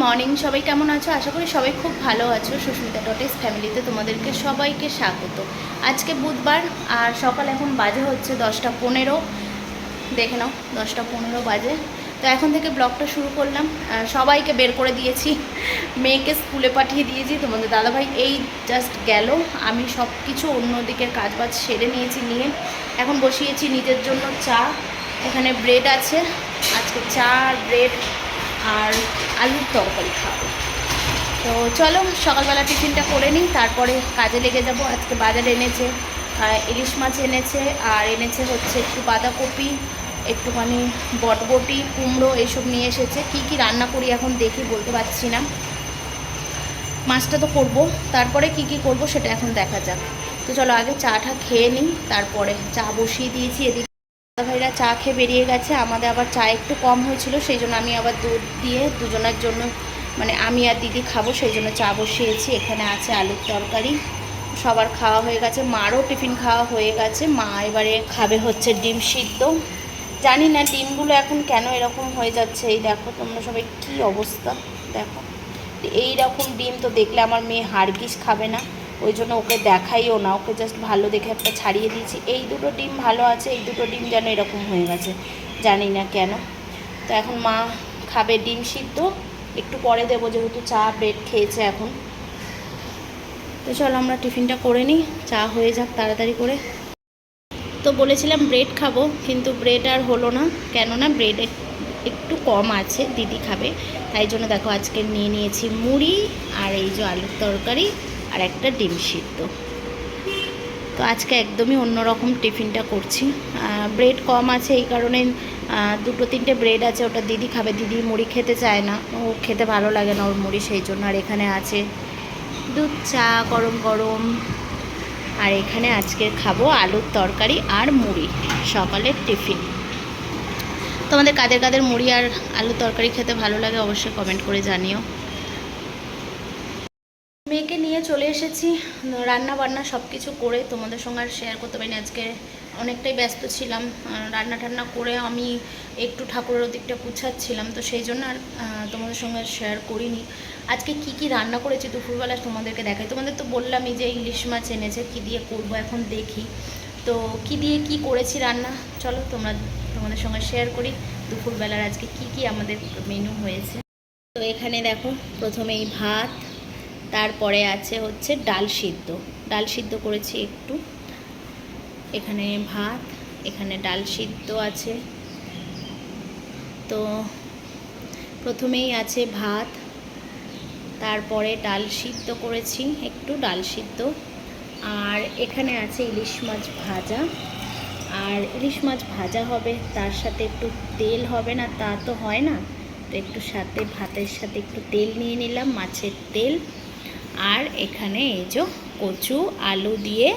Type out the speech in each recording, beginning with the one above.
Morning, সবাই কেমন আছো? আশা করি সবাই খুব ভালো আছো। সুস্মিতা ডটেস ফ্যামিলিতে তোমাদেরকে সবাইকে স্বাগত। আজকে বুধবার আর সকাল এখন বাজে হচ্ছে দশটা পনেরো। দেখে নাও, দশটা পনেরো বাজে। তো এখন থেকে ব্লগটা শুরু করলাম। সবাইকে বের করে দিয়েছি। মেয়েকে স্কুলে পাঠিয়ে দিয়েছি। তোমাদের দাদাভাই এই জাস্ট গেল। আমি সব কিছু অন্যদিকের কাজবাজ সেরে নিয়েছি নিয়ে। এখন বসিয়েছি নিজের জন্য চা। এখানে ব্রেড আছে। আজকে চা ব্রেড আর আলুর তরকারি খাব। তো চলো, সকালবেলা টিফিনটা করে নিই, তারপরে কাজে লেগে যাব। আজকে বাজারে এনেছে ইলিশ মাছ এনেছে, আর এনেছে হচ্ছে একটু বাঁধাকপি, একটুখানি বটবটি, কুমড়ো এইসব নিয়ে এসেছে। কি কি রান্না করি এখন দেখি, বলতে পারছি না। মাছটা তো করব, তারপরে কি কি করব সেটা এখন দেখা যাক। তো চলো, আগে চাটা খেয়ে নিই, তারপরে চা বসিয়ে দিয়েছি, এদিকে ভাইরা চা খেয়ে বেরিয়ে গেছে। আমাদের আবার চা একটু কম হয়েছিল, সেই জন্য আমি আবার দুধ দিয়ে দুজনের জন্য মানে আমি আর দিদি খাব, সেই জন্য চা বসিয়েছি। এখানে আছে আলুর তরকারি, সবার খাওয়া হয়ে গেছে। মারও টিফিন খাওয়া হয়ে গেছে। মা এবারে খাবে হচ্ছে ডিম সিদ্ধ। জানি না ডিমগুলো এখন কেন এরকম হয়ে যাচ্ছে, এই দেখো তোমরা সবাই কী অবস্থা, দেখো। এই রকম ডিম তো দেখলে আমার মেয়ে হারগিস খাবে না। ওই জন্য ওকে দেখাইও না, ওকে জাস্ট ভালো দেখে একটা ছাড়িয়ে দিয়েছি। এই দুটো ডিম ভালো আছে, এই দুটো ডিম যেন এরকম হয়ে গেছে, জানি না কেন। তো এখন মা খাবে ডিম সিদ্ধ, একটু পরে দেবো যেহেতু চা ব্রেড খেয়েছে এখন। তো চলো আমরা টিফিনটা করে নিই, চা হয়ে যাক তাড়াতাড়ি করে। তো বলেছিলাম ব্রেড খাব, কিন্তু ব্রেড আর হলো না, কেননা ব্রেড একটু কম আছে, দিদি খাবে। তাই জন্য দেখো আজকে নিয়ে নিয়েছি মুড়ি আর এই যে আলুর তরকারি। আর একটা ডিম সিদ্ধ। তো আজকে একদমই অন্যরকম টিফিনটা করছি। ব্রেড কম আছে এই কারণে দুটো তিনটে ব্রেড আছে, ওটা দিদি খাবে। দিদি মুড়ি খেতে চায় না, ও খেতে ভালো লাগে না ওর মুড়ি, সেই জন্য আর এখানে আছে দুধ, চা, গরম গরম। আর এখানে আজকে খাব আলুর তরকারি আর মুড়ি, সকালের টিফিন। তোমাদের কাদের কাদের মুড়ি আর আলুর তরকারি খেতে ভালো লাগে অবশ্যই কমেন্ট করে জানিও মেয়েকে নিয়ে চলে এসেছি রান্না বান্না সব কিছু করে তোমাদের সঙ্গে আর শেয়ার করতে পারিনি। আজকে অনেকটাই ব্যস্ত ছিলাম রান্না টান্না করে আমি একটু ঠাকুরের দিকটা গুছাচ্ছিলাম, তো সেই জন্য আর তোমাদের সঙ্গে শেয়ার করিনি। আজকে কি কি রান্না করেছি দুপুরবেলা তোমাদেরকে দেখাই। তোমাদের তো বললামই যে ইলিশ মাছ এনেছে, কি দিয়ে করব এখন দেখি। তো কি দিয়ে কি করেছি রান্না? চলো তোমরা তোমাদের সঙ্গে শেয়ার করি দুপুরবেলার আজকে কি কি আমাদের মেনু হয়েছে। তো এখানে দেখো প্রথমেই ভাত তারপরে আছে হচ্ছে ডাল সিদ্ধ। ডাল সিদ্ধ করেছি একটু। এখানে ভাত, এখানে ডাল সিদ্ধ আছে। তো প্রথমেই আছে ভাত, তারপরে ডাল সিদ্ধ করেছি, একটু ডাল সিদ্ধ। আর এখানে আছে ইলিশ মাছ ভাজা। আর ইলিশ মাছ ভাজা হবে, তার সাথে একটু তেল হবে না, তা তো হয় না। তো একটু সাথে, ভাতের সাথে একটু তেল নিয়ে নিলাম, মাছের তেল। আর এখানে এই যে কচু, আলু দিয়ে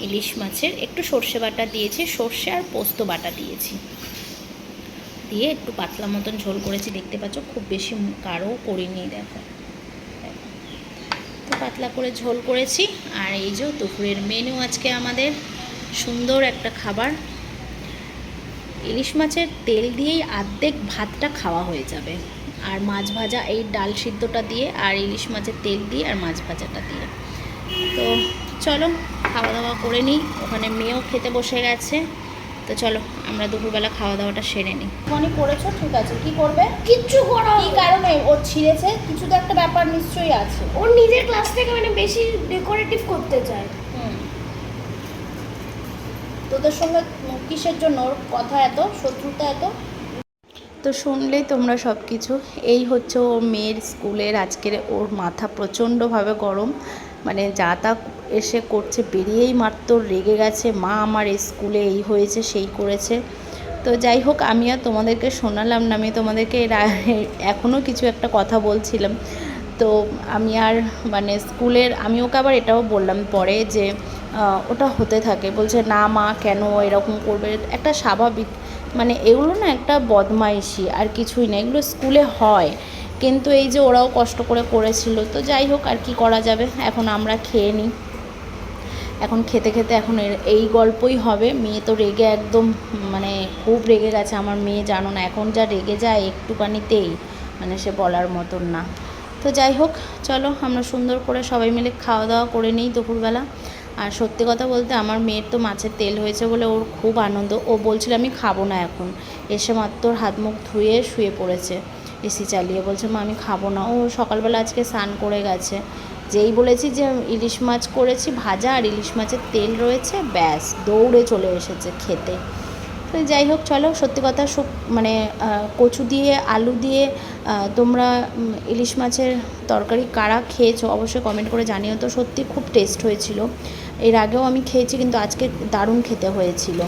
ইলিশ মাছের একটু সর্ষে বাটা দিয়েছি, সর্ষে আর পোস্ত বাটা দিয়েছি। দিয়ে একটু পাতলা মতন ঝোল করেছি, দেখতে পাচ্ছ খুব বেশি কারও করিনি, দেখো। তো পাতলা করে ঝোল করেছি, আর এই যে দুপুরের মেনু আজকে আমাদের সুন্দর একটা খাবার। ইলিশ মাছের তেল দিয়েই আর্ধেক ভাতটা খাওয়া হয়ে যাবে। আর মাছ ভাজা এই ডাল সিদ্ধটা দিয়ে আর ইলিশ মাছের তেল দিয়ে আর মাছ ভাজাটা দিয়ে। তো চলো খাওয়া দাওয়া করে নিই। ওখানে মেয়েও খেতে বসে গেছে। তো চলো আমরা দুপুরবেলা খাওয়া দাওয়াটা সেরে নিই। মনে করেছ? ঠিক আছে। কি করবে? কিচ্ছু করা কি কারণে? ওর ছিঁড়েছে? কিছু তো একটা ব্যাপার নিশ্চয়ই আছে। ওর নিজের ক্লাস থেকে মানে বেশি ডেকোরেটিভ করতে চায়। হুম। তোদের সঙ্গে কিসের জন্য? ওর কথা এত শত্রুতা এত? তো শুনলেই তোমরা সব কিছু এই হচ্ছে ও মেয়ের স্কুলের আজকের ওর মাথা প্রচণ্ডভাবে গরম। মানে যা তা এসে করছে, বেরিয়েই মাত্র রেগে গেছে, মা, আমার স্কুলে এই হয়েছে, সেই করেছে। তো যাই হোক, আমি আর তোমাদেরকে শোনালাম না, আমি তোমাদেরকে এখনও কিছু একটা কথা বলছিলাম। তো আমি আর মানে স্কুলের, আমি ওকে আবার এটাও বললাম পরে যে ওটা হতে থাকে। বলছে, না মা, কেন এরকম করবে? একটা স্বাভাবিক মানে এগুলো না একটা বদমাইশি, আর কিছুই না, এগুলো স্কুলে হয়। কিন্তু এই যে ওরাও কষ্ট করে করেছিল, তো যাই হোক, আর কি করা যাবে? এখন আমরা খেয়ে নিই। এখন খেতে খেতে এখন এই গল্পই হবে। মেয়ে তো রেগে একদম মানে খুব রেগে গেছে। আমার মেয়ে জানো না, এখন যা রেগে যায় একটুখানিতেই মানে সে বলার মতন না। তো যাই হোক, চলো আমরা সুন্দর করে সবাই মিলে খাওয়া দাওয়া করে নিই দুপুরবেলা। আর সত্যি কথা বলতে আমার মেয়ের তো মাছের তেল হয়েছে বলে ওর খুব আনন্দ। ও বলছিল, আমি খাব না এখন। এসে মাত্র হাত মুখ ধুয়ে শুয়ে পড়েছে, এসি চালিয়ে। বলছে, মা, আমি খাব না। ও সকালবেলা আজকে স্নান করে গেছে। যেই বলেছি যে ইলিশ মাছ করেছি, ভাজা আর ইলিশ মাছের তেল রয়েছে, ব্যাস, দৌড়ে চলে এসেছে খেতে। তো যাই হোক, চলো, সত্যি কথা সব মানে কচু দিয়ে, আলু দিয়ে তোমরা ইলিশ মাছের তরকারি কারা খেয়েছো অবশ্যই কমেন্ট করে জানিও। তো সত্যি খুব টেস্ট হয়েছিল। এর আগেও আমি খেয়েছি, কিন্তু আজকে দারুণ খেতে হয়েছিল।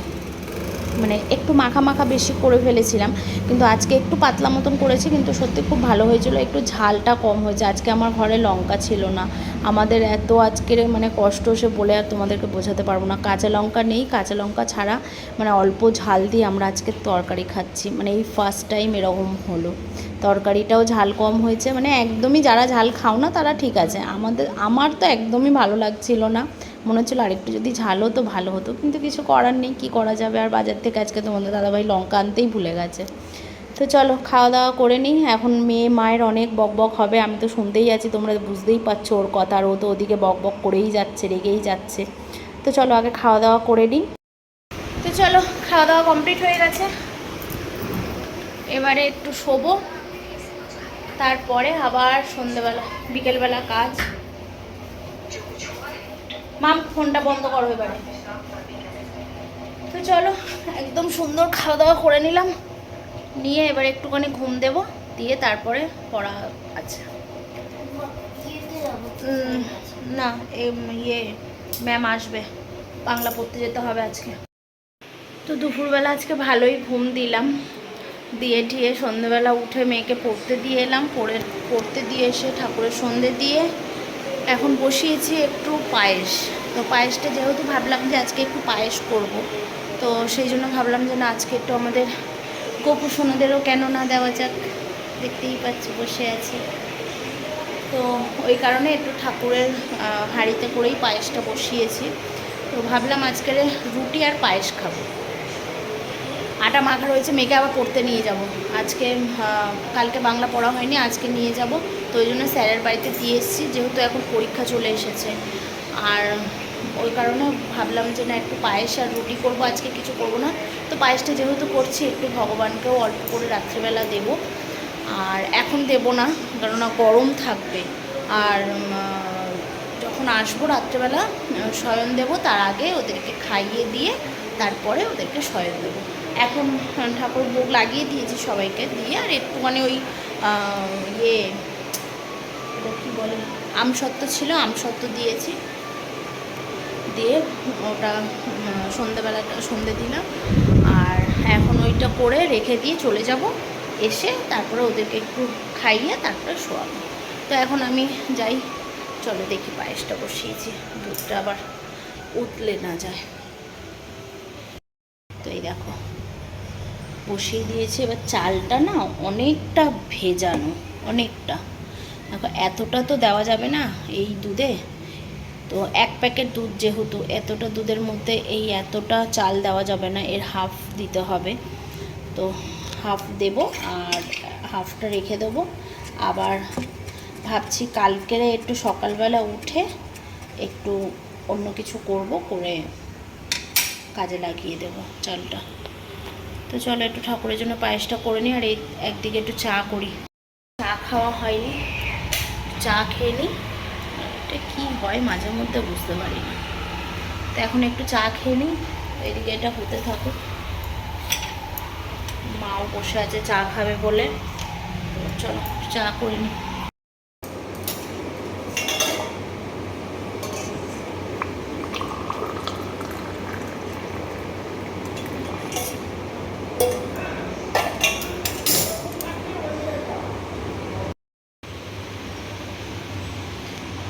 মানে একটু মাখা মাখা বেশি করে ফেলেছিলাম, কিন্তু আজকে একটু পাতলা মতন করেছি, কিন্তু সত্যি খুব ভালো হয়েছিল। একটু ঝালটা কম হয়েছে। আজকে আমার ঘরে লঙ্কা ছিল না। আমাদের এত আজকের মানে কষ্ট, সে বলে আর তোমাদেরকে বোঝাতে পারব না। কাঁচা লঙ্কা নেই। কাঁচা লঙ্কা ছাড়া মানে অল্প ঝাল দিয়ে আমরা আজকে তরকারি খাচ্ছি। মানে এই ফার্স্ট টাইম এরকম হলো। তরকারিটাও ঝাল কম হয়েছে। মানে একদমই যারা ঝাল খাও না, তারা ঠিক আছে। আমাদের, আমার তো একদমই ভালো লাগছিল না। মনে হচ্ছিল আরেকটু যদি ঝাল হতো, ভালো হতো। কিন্তু কিছু করার নেই, কী করা যাবে? আর বাজার থেকে আজকে তোমাদের দাদাভাই লঙ্কা আনতেই ভুলে গেছে। তো চলো খাওয়া দাওয়া করে নিই। এখন মেয়ে মায়ের অনেক বক বক হবে, আমি তো শুনতেই আছি, তোমরা বুঝতেই পারছ ওর কথা। আর ও তো ওদিকে বক বক করেই যাচ্ছে, রেগেই যাচ্ছে। তো চলো, আগে খাওয়া দাওয়া করে নিই। তো চলো খাওয়া দাওয়া কমপ্লিট হয়ে গেছে। এবারে একটু শোবো। তারপরে আবার সন্ধেবেলা, বিকেলবেলা কাজ। মাম ফোনটা বন্ধ করো এবারে। তো চলো, একদম সুন্দর খাওয়া দাওয়া করে নিলাম। নিয়ে এবার একটুখানি ঘুম দেব, দিয়ে তারপরে পড়া আছে। না ইয়ে ম্যাম আসবে। বাংলা পড়তে যেতে হবে আজকে। তো দুপুরবেলা আজকে ভালোই ঘুম দিলাম। দিয়ে ঠিয়ে সন্ধ্যেবেলা উঠে মেয়েকে পড়তে দিয়ে এলাম, পড়ে, পড়তে দিয়ে এসে ঠাকুরের সন্ধে দিয়ে এখন বসিয়েছি একটু পায়েস। তো পায়েসটা যেহেতু ভাবলাম যে আজকে একটু পায়েস করব, তো সেই জন্য ভাবলাম যে না, আজকে একটু আমাদের গোপু সোনাদেরও কেন না দেওয়া যাক। দেখতেই পাচ্ছি বসে আছে। তো ওই কারণে একটু ঠাকুরের হাঁড়িতে করেই পায়েসটা বসিয়েছি। তো ভাবলাম আজকের রুটি আর পায়েস খাব। আটা মাখা রয়েছে, মেয়েকে আবার পড়তে নিয়ে যাব। আজকে কালকে বাংলা পড়া হয়নি, আজকে নিয়ে যাব। তো ওই জন্য স্যারের বাড়িতে দিয়ে এসেছি, যেহেতু এখন পরীক্ষা চলে এসেছে। আর ওই কারণে ভাবলাম যে না, একটু পায়েস আর রুটি করব, আজকে কিছু করব না। তো পায়েসটা যেহেতু করছি, একটু ভগবানকেও অল্প করে রাত্রিবেলা দেব। আর এখন দেব না, কেননা গরম থাকবে। আর যখন আসব রাত্রেবেলা শয়ন দেব, তার আগে ওদেরকে খাইয়ে দিয়ে তারপরে ওদেরকে শয়ন দেবো। এখন ঠাকুর ভোগ লাগিয়ে দিয়েছি সবাইকে দিয়ে, আর একটুখানি ওই ইয়ে এটা কী বলে? আমসত্ত্ব ছিল আমসত্ত্ব দিয়েছি। দিয়ে ওটা উম, সন্ধেবেলাটা সন্ধে দিলাম। আর এখন ওইটা করে রেখে দিয়ে চলে যাব। এসে তারপরে ওদেরকে একটু খাইয়ে তারপরে শোয়াবো। তো এখন আমি যাই। চলো দেখি পায়েসটা বসিয়েছি। দুধটা আবার উঠলে না যায়। তো এই দেখো বসিয়ে দিয়েছি। এবার চালটা না অনেকটা ভেজানো অনেকটা। দেখো এতটা তো দেওয়া যাবে না এই দুধে। তো এক প্যাকেট দুধ যেহেতু, এতটা দুধের মধ্যে এই এতটা চাল দেওয়া যাবে না, এর হাফ দিতে হবে। তো হাফ দেব আর হাফটা রেখে দেবো। আবার ভাবছি কালকে একটু সকালবেলা উঠে একটু অন্য কিছু করব, করে কাজে লাগিয়ে দেব চালটা। তো চলো একটু ঠাকুরের জন্য পায়েসটা করে নিই আর এই একদিকে একটু চা করি। চা খাওয়া হয়নি। চা খেয়ে নিই। এটা কী হয় মাঝে মধ্যে বুঝতে পারি না। তো এখন একটু চা খেয়ে নিই, এদিকে এটা হতে থাকুক। মাও বসে আছে, চা খাবে বলে। চলো, চা করে নিই।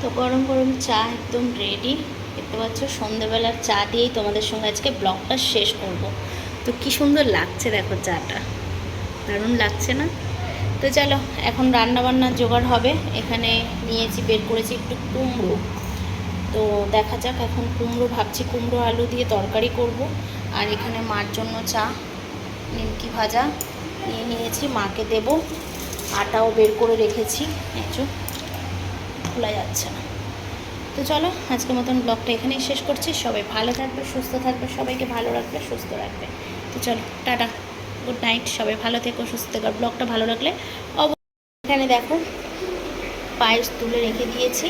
তো গরম গরম চা একদম রেডি দেখতে পাচ্ছ, সন্ধেবেলার চা দিয়েই তোমাদের সঙ্গে আজকে ব্লগটা শেষ করব। তো কি সুন্দর লাগছে দেখো চাটা। দারুণ লাগছে না? তো চলো, এখন রান্না বান্নার জোগাড় হবে। এখানে নিয়েছি, বের করেছি একটু কুমড়ো। তো দেখা যাক, এখন কুমড়ো, ভাবছি কুমড়ো, আলু দিয়ে তরকারি করব। আর এখানে মার জন্য চা, নিমকি ভাজা নিয়ে নিয়েছি, মাকে দেব। আটাও বের করে রেখেছি একটু খোলা যাচ্ছে না। তো চলো, আজকের মতন ব্লগটা এখানেই শেষ করছি। সবাই ভালো থাকবে, সুস্থ থাকবে, সবাইকে ভালো রাখবে, সুস্থ রাখবে। তো চলো, টাটা, গুড নাইট, সবাই ভালো থেকো, সুস্থ থেকো। ব্লগটা ভালো লাগলে অবশ্যই এখানে দেখো পায়েস তুলে রেখে দিয়েছি।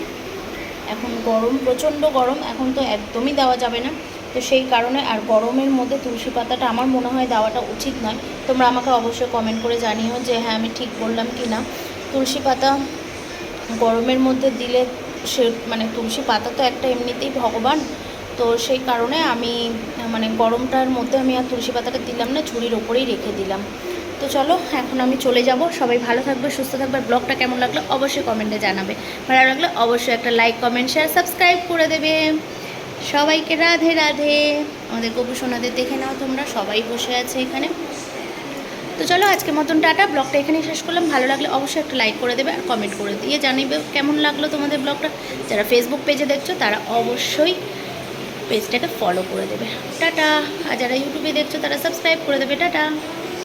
এখন গরম, প্রচণ্ড গরম, এখন তো একদমই দেওয়া যাবে না। তো সেই কারণে আর গরমের মধ্যে তুলসী পাতাটা আমার মনে হয় দেওয়াটা উচিত নয়। তোমরা আমাকে অবশ্যই কমেন্ট করে জানিও যে হ্যাঁ আমি ঠিক বললাম কি না তুলসী পাতা গরমের মধ্যে দিলে সে মানে তুলসী পাতা তো একটা এমনিতেই ভগবান। তো সেই কারণে আমি মানে গরমটার মধ্যে আমি আর তুলসী পাতাটা দিলাম না, ঝুড়ির ওপরেই রেখে দিলাম। তো চলো, এখন আমি চলে যাব। সবাই ভালো থাকবে, সুস্থ থাকবে। ব্লগটা কেমন লাগল অবশ্যই কমেন্টে জানাবে। ভালো লাগলে অবশ্যই একটা লাইক, কমেন্ট, শেয়ার, সাবস্ক্রাইব করে দেবে। সবাইকে রাধে রাধে। আমাদের গোপু সোনাদের দেখে নাও তোমরা, সবাই বসে আছে এখানে। তো চলো আজকে মতন টাটা। ব্লগটা এখানেই শেষ করলাম। ভালো লাগলে অবশ্যই একটা লাইক করে দেবে আর কমেন্ট করে দিয়ে জানিবে কেমন লাগল তোমাদের ব্লগটা। যারা ফেসবুক পেজে দেখছ, তারা অবশ্যই পেজটাকে ফলো করে দেবে। টাটা। আর যারা ইউটিউবে দেখছ, তারা সাবস্ক্রাইব করে দেবে। টাটা।